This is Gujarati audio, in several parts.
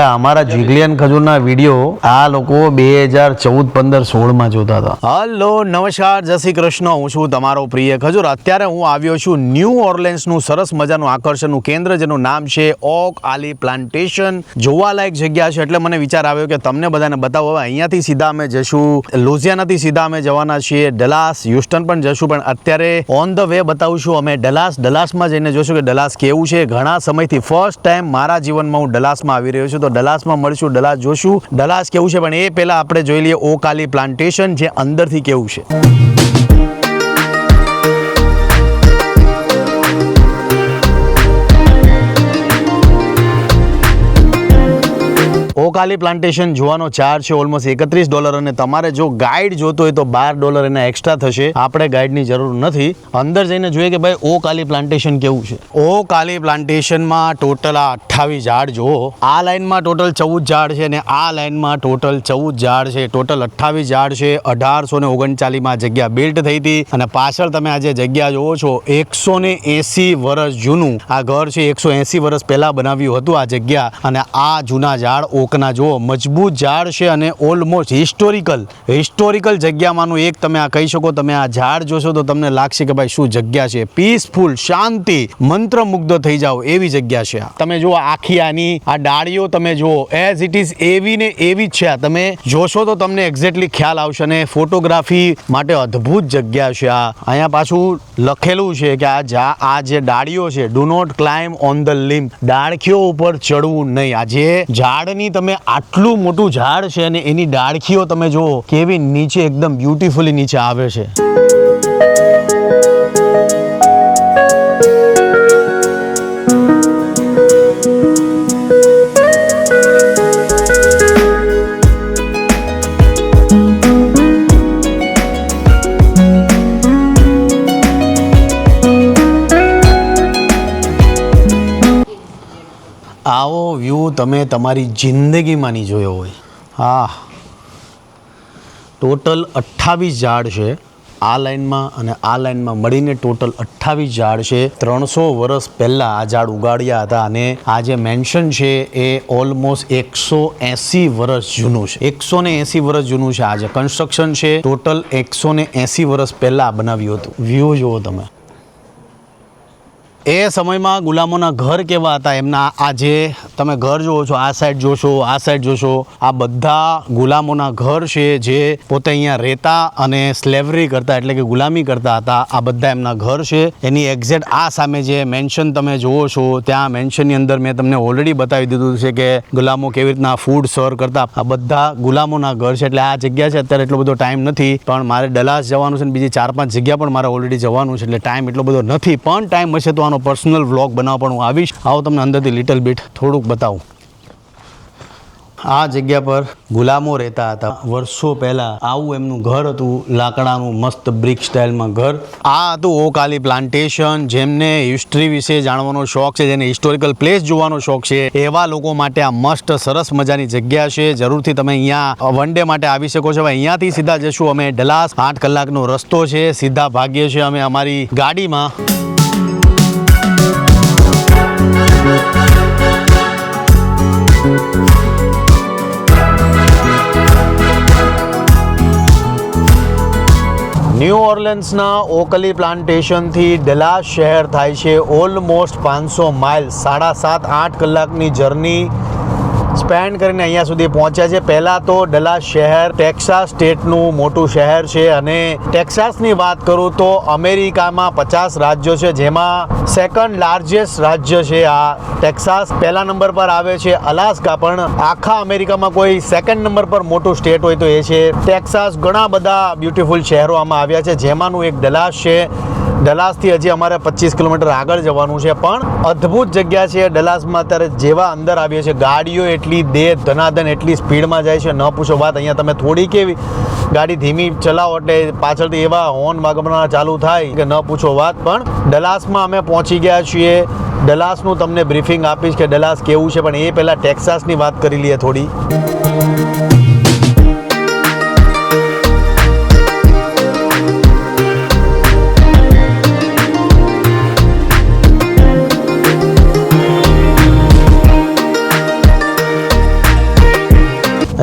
અમારા જીગલિયન ખજૂરના વીડિયો આ લોકો બે હજાર ચૌદ પંદર સોળમાં જોતા હતા. હલો નમસ્કાર જય શ્રી કૃષ્ણ. હું છું તમારો પ્રિય ખજૂર. અત્યારે હું આવ્યો છું ન્યૂ ઓર્લેન્સનું સરસ મજાનું આકર્ષણનું કેન્દ્ર જેનું નામ છે ઓક આલી પ્લાન્ટેશન. જોવાલાયક જગ્યા છે એટલે મને વિચાર આવ્યો કે તમને બધાને બતાવો. હવે અહીંયાથી સીધા અમે જશું લુઝિયાનાથી સીધા અમે જવાના છીએ ડલાસ હ્યુસ્ટન પણ જશું પણ અત્યારે ઓન ધ વે બતાવશું. અમે ડલાસ ડલાસમાં જઈને જોશું કે ડલાસ કેવું છે. ઘણા સમયથી ફર્સ્ટ ટાઈમ મારા જીવનમાં હું ડલાસમાં આવી રહ્યો છું. તો ડલાસમાં મળશું, ડલાસ જોશું. ડલાસ કેવું છે? પણ એ પહેલાં આપણે જોઈ લઈએ ઓકાલી પ્લાન્ટેશન, જે અંદરથી કેવું છે. ઓકાલી પ્લાન્ટેશન જોવાનો ચાર્જ છે ઓલમોસ્ટ એકત્રીસ ડોલર અને તમારે જો ગાઈડ જોતો હોય તો બાર ડોલર એના એક્સ્ટ્રા થશે. આપણે ગાઈડની જરૂર નથી. અંદર જઈને જોઈએ કે ભાઈ ઓકાલી પ્લાન્ટેશન કેવું છે? ઓકાલી પ્લાન્ટેશનમાં ટોટલ આ અઠ્ઠાવીસ ઝાડ જુઓ. આ લાઈનમાં ટોટલ ચૌદ ઝાડ છે અને આ લાઈનમાં ટોટલ ચૌદ ઝાડ છે. ટોટલ અઠ્ઠાવીસ ઝાડ છે. અઢારસો ને ઓગણચાલીસમાં જગ્યા બિલ્ટ થઈ હતી. અને પાછળ તમે આ જે જગ્યા જોવો છો, એકસો ને એસી વર્ષ જૂનું આ ઘર છે. એકસો એસી વર્ષ પહેલાં બનાવ્યું હતું આ જગ્યા. અને આ જૂના ઝાડ ઓકના જુઓ, મજબૂત ઝાડ છે અને ઓલમોસ્ટ હિસ્ટોરિકલ હિસ્ટોરિકલ જગ્યામાંનું એક તમે આ કહી શકો, તમે આ ઝાડ જોશો તો તમને લાગશે કે ભાઈ શું જગ્યા છે. પીસફુલ શાંતિ, મંત્રમુગ્ધ થઈ જાઓ એવી જગ્યા છે. તમે જુઓ આખી આની, આ ડાળીઓ તમે જુઓ એઝ ઇટ ઇઝ એવી ને એવી જ છે આ. તમે જોશો તો તમને એક્ઝેક્ટલી ખ્યાલ આવશે અને ફોટોગ્રાફી માટે અદ્ભુત જગ્યા છે આ. અહીંયા પાછું લખેલું છે કે આ આ જે ડાળીઓ છે do not climb on the limb ડાળખીઓ ઉપર ચડવું નહીં. આ જે ઝાડની તમે આટલું મોટું ઝાડ છે અને એની ડાળખીઓ તમે જુઓ કેવી નીચે એકદમ બ્યુટીફુલી નીચે આવે છે. તમે તમારી જિંદગીમાં નહીં જોયો હોય? હા. ટોટલ અઠ્ઠાવીસ ઝાડ છે આ લાઈનમાં અને આ લાઇનમાં મળીને ટોટલ અઠ્ઠાવીસ ઝાડ છે. ત્રણસો વર્ષ પહેલાં આ ઝાડ ઉગાડ્યા હતા અને આ જે મેન્શન છે એ ઓલમોસ્ટ એકસો એંસી વર્ષ જૂનું છે. એકસો ને એંસી વર્ષ જૂનું છે આ જે કન્સ્ટ્રક્શન છે. ટોટલ એકસો ને એંસી વર્ષ પહેલાં બનાવ્યું હતું. વ્યૂ જુઓ તમે. એ સમયમાં ગુલામોના ઘર કેવા હતા? એમના આ જે તમે ઘર જુઓ છો, આ સાઈડ જોશો, આ સાઈડ જોશો. આ બધા ગુલામોના ઘર છે જે પોતે અહીંયા રહેતા અને સ્લેવરી કરતા એટલે કે ગુલામી કરતા હતા. આ બધા એમના ઘર છે. એની એક્ઝેક્ટ આ સામે જે મેન્શન તમે જુઓ છો, ત્યાં મેન્શનની અંદર મેં તમને ઓલરેડી બતાવી દીધું છે કે ગુલામો કેવી રીતના ફૂડ સર્વ કરતા. આ બધા ગુલામોના ઘર છે એટલે આ જગ્યા છે, અત્યારે એટલો બધો ટાઈમ નથી. પણ મારે ડલાસ જવાનું છે ને બીજી ચાર પાંચ જગ્યા પણ મારે ઓલરેડી જવાનું છે, એટલે ટાઈમ એટલો બધો નથી. પણ ટાઈમ હશે તો આનો પર્સનલ વ્લોગ બનાવવા પણ હું આવીશ. આવો તમને અંદરથી લિટલ બીટ થોડુંક બતાવું. આ જગ્યા પર ગુલામો રહેતા હતા. વર્ષો પહેલાં આવું એમનું ઘર હતું, લાકડાનું મસ્ત બ્રિક સ્ટાઇલમાં ઘર. આ હતું ઓકાલી પ્લાન્ટેશન જેમને હિસ્ટ્રી વિશે જાણવાનો શોખ છે, જેને હિસ્ટોરિકલ પ્લેસ જોવાનો શોખ છે. એવા લોકો માટે આ મસ્ત, સરસ મજાની જગ્યા છે. જરૂરથી તમે અહીંયા વન ડે માટે આવી શકો છો. અહીંયાથી સીધા જશું. અમે ડલાસ આઠ કલાકનો રસ્તો છે. સીધા ભાગીએ છીએ અમે અમારી ગાડીમાં. ઓર્લેન્સના ઓકલી પ્લાન્ટેશનથી ડલાસ શહેર થાય છે ઓલમોસ્ટ પાંચસો માઇલ. સાડા સાત આઠ કલાકની જર્ની સ્પેન્ડ કરીને અહીંયા સુધી પહોંચ્યા છે. પહેલાં તો ડલાસ શહેર ટેક્સાસ સ્ટેટનું મોટું શહેર છે અને ટેક્સાસની વાત કરું તો અમેરિકામાં પચાસ રાજ્યો છે, જેમાં સેકન્ડ લાર્જેસ્ટ રાજ્ય છે આ ટેક્સાસ. પહેલા નંબર પર આવે છે અલાસ્કા, પણ આખા અમેરિકામાં કોઈ સેકન્ડ નંબર પર મોટું સ્ટેટ હોય તો એ છે ટેક્સાસ. ઘણા બધા બ્યુટીફુલ શહેરો આમાં આવ્યા છે, જેમાંનું એક ડલાસ છે. ડલાસથી હજી અમારે પચીસ કિલોમીટર આગળ જવાનું છે, પણ અદ્ભુત જગ્યા છે ડલાસમાં. અત્યારે જેવા અંદર આવીએ છીએ, ગાડીઓ એટલી દે, ધનાધન એટલી સ્પીડમાં જાય છે, ન પૂછો વાત, અહીંયા તમે થોડી કેવી ગાડી ધીમી ચલાવો એટલે પાછળથી એવા હોર્ન વાગવાના ચાલુ થાય કે ન પૂછો વાત, પણ ડલાસમાં અમે પહોંચી ગયા છીએ. ડલાસનું તમને બ્રીફિંગ આપીશ કે ડલાસ કેવું છે, પણ એ પહેલાં ટેક્સાસની વાત કરી લઈએ થોડી.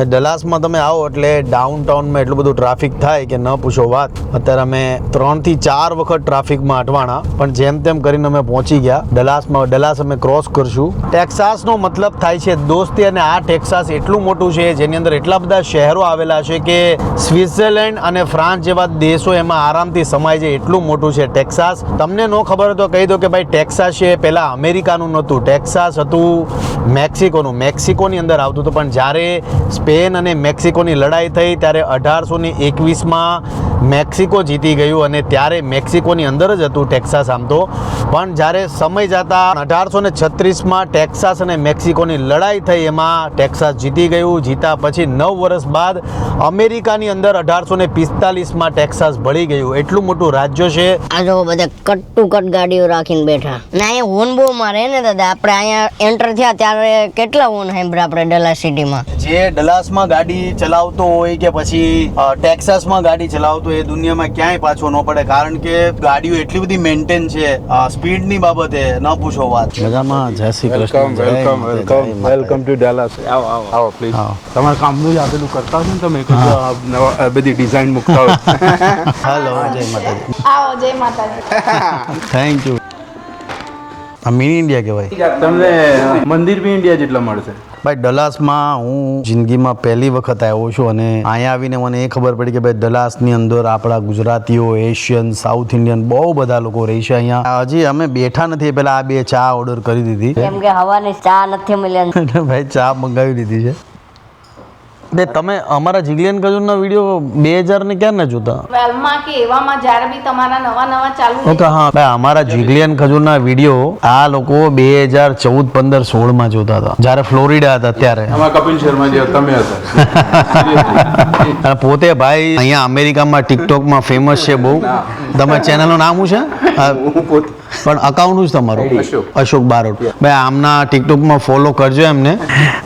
ડલાસમાં તમે આવો એટલે ડાઉન ટાઉનમાં એટલું બધું ટ્રાફિક થાય કે ન પૂછો વાત. અત્યારે અમે ત્રણથી ચાર વખત ટ્રાફિકમાં અટવાણા, પણ જેમ તેમ કરીને અમે પહોંચી ગયા. ડલાસમાં ડલાસ અમે ક્રોસ કરશું. ટેક્સાસનો મતલબ થાય છે દોસ્તી અને આ ટેક્સાસ એટલું મોટું છે, જેની અંદર એટલા બધા શહેરો આવેલા છે કે સ્વિટ્ઝરલેન્ડ અને ફ્રાન્સ જેવા દેશો એમાં આરામથી સમાય છે, એટલું મોટું છે ટેક્સાસ તમને ન ખબર હોય તો કહી દો કે ભાઈ ટેક્સાસ છે, પહેલાં અમેરિકાનું નહોતું. ટેક્સાસ હતું મેક્સિકોનું. મેક્સિકોની અંદર આવતું હતું, પણ જ્યારે સ્પેન અને મેક્સિકોની લડાઈ થઈ ત્યારે અઢારસો ને એકવીસમાં મેક્સિકો જીતી ગયું અને ત્યારે મેક્સિકોની અંદર જ હતું ટેક્સાસ આમ તો. પણ જ્યારે સમય જતા અઢારસો ને છત્રીસમાં ટેક્સાસ અને મેક્સિકોની લડાઈ થઈ એમાં ટેક્સાસ જીતી ગયું. જીતા પછી નવ વર્ષ બાદ અમેરિકાની અંદર અઢારસો ને પિસ્તાલીસમાં ટેક્સાસ ભળી ગયું. એટલું મોટું રાજ્ય છે. આ જો બધા કટ ટુ કટ ગાડીઓ રાખીને બેઠા. ના અહીંયા હોન બહુ મારે ને દાદા. આપણે અહીંયા એન્ટર થયા ત્યારે કેટલા હોન સાંભળ્યા આપણે ડલા સિટીમાં? જે ડલાસમાં ગાડી ચલાવતો હોય કે પછી ટેક્સાસમાં ગાડી ચલાવતો એ દુનિયામાં ક્યાંય પાછો ન પડે. કારણ કે ગાડીઓ એટલી બધી મેન્ટેન છે સ્પીડની બાબતે ન પૂછો વાત. મજામાં. જય Shri welcome welcome welcome welcome to Dallas આવો આવો. આવો પ્લીઝ. તમારા કામનું જ આપેલું કરતા હશો ને તમે? નવા બધી ડિઝાઇન મૂકતા હો. હેલો જય માતાજી. આવો જય માતાજી. થેન્ક યુ આ મિની ઇન્ડિયા કહેવાય. તમને મંદિર બી ઇન્ડિયા જેટલા મળશે. ભાઈ ડલાસમાં હું જિંદગીમાં પહેલી વખત આવ્યો છું અને અહીંયા આવીને મને એ ખબર પડી કે ભાઈ ડલાસની અંદર આપણા ગુજરાતીઓ એશિયન સાઉથ ઇન્ડિયન બહુ બધા લોકો રહી છે અહીંયા. હજી અમે બેઠા નથી પહેલા આ બે ચા ઓર્ડર કરી દીધી. કેમ કે હવાની ચા નથી મળ્યા. ભાઈ ચા મંગાવી દીધી છે. બે તમે અમારા જિગલિયન કજુનનો વીડિયો બે હજાર ને ક્યાં ને જોતા વેલમાં કે એવામાં જ્યારે બી તમારા નવા નવા ચાલુ ઓકે હા. ભાઈ અમારા જિગલિયન ખજૂરના વીડિયો આ લોકો બે હજાર ચૌદ પંદર સોળમાં જોતા હતા. જ્યારે ફ્લોરિડા હતા ત્યારે. આમાં કપિલ શર્મા જે તમે હતા. અને પોતે ભાઈ અહીંયા અમેરિકામાં ટિકટોકમાં ફેમસ છે બહુ. તમે ચેનલનું નામ શું છે? હું પોતે પણ અકાઉન્ટ જ તમારું. અશોક. બારોટ. ભાઈ આમના ટિકટોકમાં ફોલો કરજો એમને.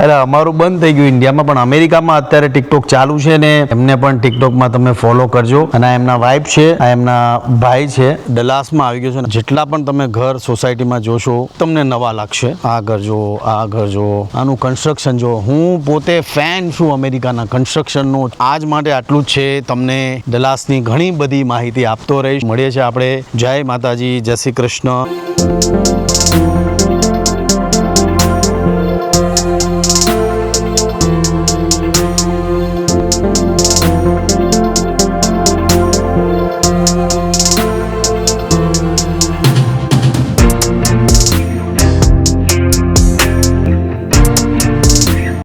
એટલે અમારું બંધ થઈ ગયું ઇન્ડિયામાં પણ અમેરિકામાં અત્યારે ટિકટોક ચાલુ છે ને એમને પણ ટિકટોકમાં તમે ફોલો કરજો. અને એમના વાઇફ છે આ એમના ભાઈ છે ડલાસમાં આવી ગયો છે. જેટલા પણ તમે ઘર સોસાયટીમાં જોશો તમને નવા લાગશે. આ ઘર જો આ ઘર જો આનું કન્સ્ટ્રક્શન જો હું પોતે ફેન છું અમેરિકાના કન્સ્ટ્રક્શનનું આજ માટે આટલું જ છે. તમને ડલાસની ઘણી બધી માહિતી આપતો રહીશ. મળીએ છીએ આપણે. જય માતાજી જય શ્રી કૃષ્ણ. কৃষ্ণ।